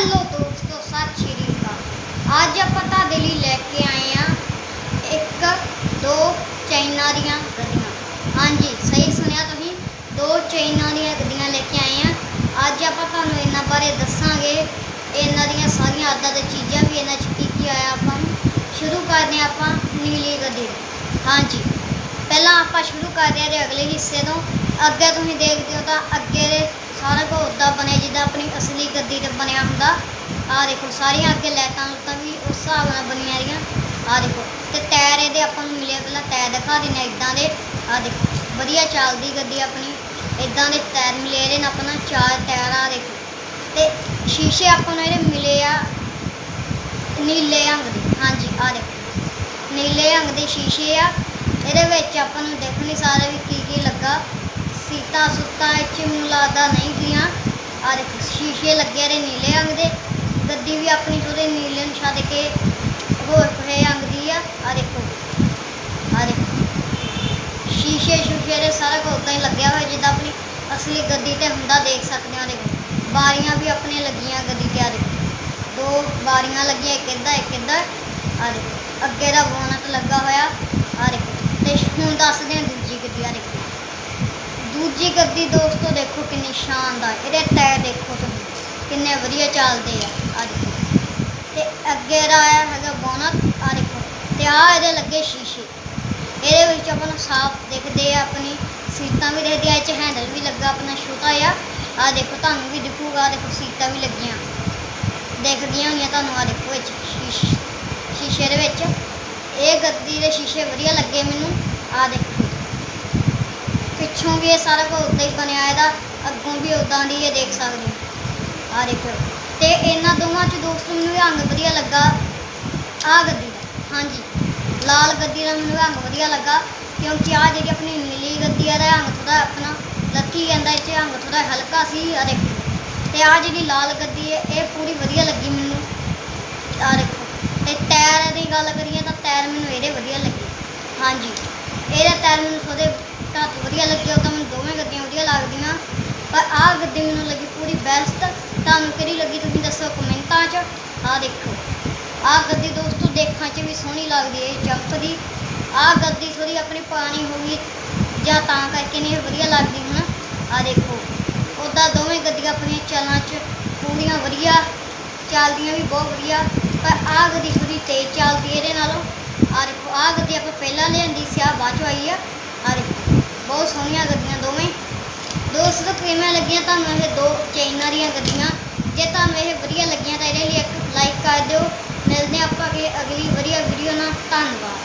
Hello ਦੋਸਤੋ, ਸਤਿ ਸ਼੍ਰੀ ਅਕਾਲ। ਅੱਜ ਆਪਾਂ ਤੁਹਾਡੇ ਲਈ ਲੈ ਕੇ ਆਏ ਆ ਇੱਕ, ਦੋ ਚਾਈਨਾ ਦੀਆਂ ਗੱਡੀਆਂ। ਹਾਂਜੀ, ਸਹੀ ਸੁਣਿਆ ਤੁਸੀਂ? ਦੋ ਚਾਈਨਾ ਦੀਆਂ ਗੱਡੀਆਂ ਲੈ ਕੇ ਆਏ ਆ ਅੱਜ ਆਪਾਂ ਤੁਹਾਨੂੰ ਇਹਨਾਂ ਬਾਰੇ ਦੱਸਾਂਗੇ। ਇਹਨਾਂ ਦੀਆਂ ਸਾਰੀਆਂ ਆਦਾਂ ਤੇ ਚੀਜ਼ਾਂ ਵੀ ਇਹਨਾਂ 'ਚ ਕੀ ਕੀ ਆਇਆ ਆਪਾਂ ਨੂੰ। ਸ਼ੁਰੂ ਕਰਦੇ ਹਾਂ ਆਪਾਂ ਨੀਲੀ ਗੱਡੀ ਹਾਂਜੀ, ਪਹਿਲਾਂ ਆਪਾਂ ਸ਼ੁਰੂ ਕਰਦੇ ਹਾਂ ਦੇ ਅਗਲੇ ਹਿੱਸੇ ਤੋਂ। ਅੱਗੇ ਤੁਸੀਂ ਦੇਖਦੇ ਹੋ ਤਾਂ ਅੱਗੇ ਦੇ ਸਾਰਾ ਕੁਝ ਉੱਦਾਂ ਬਣਿਆ, ਜਿੱਦਾਂ ਆਪਣੀ ਅਸਲੀ ਗੱਡੀ ਤੇ ਬਣਿਆ ਹੁੰਦਾ। ਆ ਦੇਖੋ, ਸਾਰੀਆਂ ਅੱਗੇ ਲਾਈਟਾਂ ਲੁੱਟਾਂ ਵੀ ਉਸ ਹਿਸਾਬ ਨਾਲ ਬਣੀਆਂ ਰਹੀਆਂ। ਆਹ ਦੇਖੋ, ਤੇ ਟਾਇਰ ਇਹਦੇ ਆਪਾਂ ਨੂੰ ਮਿਲਿਆ, ਪਹਿਲਾਂ ਟਾਇਰ ਦਿਖਾ ਦਿੰਦੇ ਇਦਾਂ ਦੇ। ਆਹ ਦੇਖੋ, ਵਧੀਆ ਚੱਲਦੀ ਗੱਡੀ ਆਪਣੀ, ਇਦਾਂ ਦੇ ਟਾਇਰ ਮਿਲੇ ਇਹਦੇ ਨਾਲ ਆਪਣਾ ਚਾਰ ਟਾਇਰ ਆ ਦੇਖੋ। ਤੇ ਸ਼ੀਸ਼ੇ ਆਪਾਂ ਨੂੰ ਇਹਦੇ ਮਿਲੇ ਆ ਨੀਲੇ ਰੰਗ ਦੇ, ਹਾਂਜੀ, ਆਹ ਦੇਖੋ। ਨੀਲੇ ਰੰਗ ਦੇ ਸ਼ੀਸ਼ੇ ਆ। ਇਹਦੇ ਵਿੱਚ ਆਪਾਂ ਨੂੰ ਦੇਖ ਨਹੀਂ ਸਾਰੇ ਵੀ ਕੀ ਕੀ ਲੱਗਾ। ਸੀਤਾ ਸੁੱਤਾ ਇੱਚ ਮੈਨੂੰ ਨਹੀਂ ਗਈਆਂ ਆਹ ਦੇਖੋ, ਸ਼ੀਸ਼ੇ ਲੱਗੇ ਨੇ ਨੀਲੇ ਰੰਗ ਦੇ। ਗੱਡੀ ਵੀ ਆਪਣੀ ਥੋੜੇ ਨੀਲੇ ਨੂੰ ਛੱਡ ਕੇ ਹੋਰ ਪਰੇ ਰੰਗ ਦੀ ਆ। ਆਹ ਦੇਖੋ। ਆਹ ਦੇਖੋ। ਸ਼ੀਸ਼ੇ ਸ਼ੂਸ਼ੇ ਦੇ ਸਾਰਾ ਕੁਝ ਉਦਾਂ ਹੀ ਲੱਗਿਆ ਹੋਇਆ ਜਿੱਦਾਂ ਆਪਣੀ ਅਸਲੀ ਗੱਡੀ ਤੇ ਹੁੰਦਾ ਦੇਖ ਸਕਦੇ ਹਾਂ ਦੇਖੋ, ਬਾਰੀਆਂ ਵੀ ਆਪਣੇ ਲੱਗੀਆਂ ਗੱਡੀ ਤੇ ਆ ਦੇਖੋ। ਦੋ ਬਾਰੀਆਂ ਲੱਗੀਆਂ, ਇੱਕ ਇੱਧਰ ਇੱਕ ਇੱਧਰ। ਆ ਦੇਖੋ, ਅੱਗੇ ਦਾ ਬੋਨਟ ਲੱਗਾ ਹੋਇਆ। ਆ ਦੇਖੋ। ਤੇ ਹੁਣ ਦੱਸਦੇ ਦੂਜੀ ਗੱਦੀ ਦੋਸਤੋ, ਦੇਖੋ ਕਿੰਨੀ ਸ਼ਾਨਦਾਰ, ਇਹਦੇ ਟਾਇਰ ਦੇਖੋ ਤੁਸੀਂ, ਕਿੰਨੇ ਵਧੀਆ ਚੱਲਦੇ ਆ ਆ ਤੇ ਅੱਗੇ ਦਾ ਆਇਆ ਹੈਗਾ ਬੋਨਟ ਆ ਦੇਖੋ, ਤੇ ਆ ਇਹਦੇ ਲੱਗੇ ਸ਼ੀਸ਼ੇ। ਇਹਦੇ ਵਿੱਚ ਆਪਾਂ ਨੂੰ ਸਾਫ਼ ਦਿਖਦੇ ਆ ਆਪਣੀ, ਸੀਟਾਂ ਵੀ ਦਿਖਦੀਆਂ ਇਹ ਚ ਹੈਂਡਲ ਵੀ ਲੱਗਾ ਆਪਣਾ ਛੋਟਾ ਆ ਆ ਦੇਖੋ, ਤੁਹਾਨੂੰ ਵੀ ਦਿਖੂਗਾ ਦੇਖੋ, ਸੀਟਾਂ ਵੀ ਲੱਗੀਆਂ। ਦੇਖਦੀਆਂ ਹੋਈਆਂ ਤੁਹਾਨੂੰ ਆ ਦੇਖੋ ਵਿੱਚ ਸ਼ੀਸ਼ੇ ਦੇ ਵਿੱਚ। ਇਹ ਗੱਦੀ ਦੇ ਸ਼ੀਸ਼ੇ ਵਧੀਆ ਲੱਗੇ ਮੈਨੂੰ ਆ ਦੇਖੋ। ਪਿੱਛੋਂ ਵੀ ਇਹ ਸਾਰਾ ਕੁਝ ਉਦਾਂ ਹੀ ਬਣਿਆ, ਇਹਦਾ ਅੱਗੋਂ ਵੀ ਉਦਾਂ ਦੀ ਇਹ ਦੇਖ ਸਕਦੇ ਹੋ। ਆ ਦੇਖੋ, ਤੇ ਇਹਨਾਂ ਦੋਵਾਂ ਚ ਦੋਸਤੋ ਮੈਨੂੰ ਰੰਗ ਵਧੀਆ ਲੱਗਾ। ਆ ਗੱਦੀ ਦਾ, ਹਾਂਜੀ। ਲਾਲ ਗੱਦੀ ਦਾ ਮੈਨੂੰ ਰੰਗ ਵਧੀਆ ਲੱਗਾ, ਕਿਉਂਕਿ ਆ ਜਿਹੜੀ ਆਪਣੀ ਨੀਲੀ ਗੱਦੀ ਆ ਦਾ ਰੰਗ ਥੋੜਾ ਆਪਣਾ ਲੱਕੀ ਕਹਿੰਦਾ ਇਹ 'ਚ ਰੰਗ ਥੋੜਾ ਹਲਕਾ ਸੀ ਆ ਦੇਖੋ। ਤੇ ਆ ਜਿਹੜੀ ਲਾਲ ਗੱਦੀ ਹੈ, ਇਹ ਪੂਰੀ ਵਧੀਆ ਲੱਗੀ ਮੈਨੂੰ। ਆ ਦੇਖੋ, ਤੇ ਟਾਇਰ ਦੀ ਗੱਲ ਕਰੀਏ ਤਾਂ ਟਾਇਰ ਮੈਨੂੰ ਇਹਦੇ ਵਧੀਆ ਲੱਗੇ। ਹਾਂਜੀ, ਇਹਦੇ ਟਾਇਰ ਮੈਨੂੰ ਥੋੜੇ ਵਧੀਆ ਲੱਗੇ ਉਹ ਤਾਂ ਮੈਨੂੰ ਦੋਵੇਂ ਗੱਦੀਆਂ ਵਧੀਆ ਲੱਗਦੀਆਂ। ਪਰ ਆਹ ਗੱਡੀ ਮੈਨੂੰ ਲੱਗੀ ਪੂਰੀ ਬੈਸਟ ਤੁਹਾਨੂੰ ਕਿਹੜੀ ਲੱਗੀ ਤੁਸੀਂ ਦੱਸੋ ਕਮੈਂਟਾਂ 'ਚ। ਆਹ ਦੇਖੋ। ਆਹ ਗੱਦੀ ਦੋਸਤੋ ਦੇਖਣ 'ਚ ਵੀ ਸੋਹਣੀ ਲੱਗਦੀ ਹੈ ਚਮਕਦੀ ਆਹ ਗੱਦੀ ਥੋੜੀ ਆਪਣੀ ਪਾਣੀ ਹੋ ਗਈ, ਜਾਂ ਤਾਂ ਕਰਕੇ ਨਹੀਂ ਵਧੀਆ ਲੱਗਦੀ ਹੁਣ ਆਹ ਦੇਖੋ। ਉੱਦਾਂ ਦੋਵੇਂ ਗੱਡੀਆਂ ਆਪਣੀਆਂ ਚੱਲਾਂ 'ਚ ਪੂਰੀਆਂ ਵਧੀਆ, ਚੱਲਦੀਆਂ ਵੀ ਬਹੁਤ ਵਧੀਆ। ਪਰ ਆਹ ਗੱਦੀ ਥੋੜੀ ਤੇਜ਼ ਚੱਲਦੀ ਇਹਦੇ ਨਾਲੋਂ। ਆਹ ਦੇਖੋ, ਆਹ ਗੱਦੀ ਆਪਾਂ ਪਹਿਲਾਂ ਲਿਆਂਦੀ ਸੀ, ਆਹ ਬਾਅਦ 'ਚ ਆਈ ਆ। ਬਹੁਤ ਸੋਹਣੀਆਂ ਗੱਡੀਆਂ ਦੋਵੇਂ। ਦੋਸਤੋ, ਕਿਵੇਂ ਲੱਗੀਆਂ ਤੁਹਾਨੂੰ ਇਹ ਦੋ ਚਾਈਨਾ ਦੀਆਂ ਗੱਡੀਆਂ? ਜੇ ਤੁਹਾਨੂੰ ਇਹ ਵਧੀਆ ਲੱਗੀਆਂ ਤਾਂ ਇਹਦੇ ਲਈ ਇੱਕ ਲਾਈਕ ਕਰ ਦਿਓ। ਮਿਲਦੇ ਹਾਂ ਆਪਾਂ ਕਿ ਅਗਲੀ ਵਧੀਆ ਵੀਡੀਓ ਨਾਲ। ਧੰਨਵਾਦ।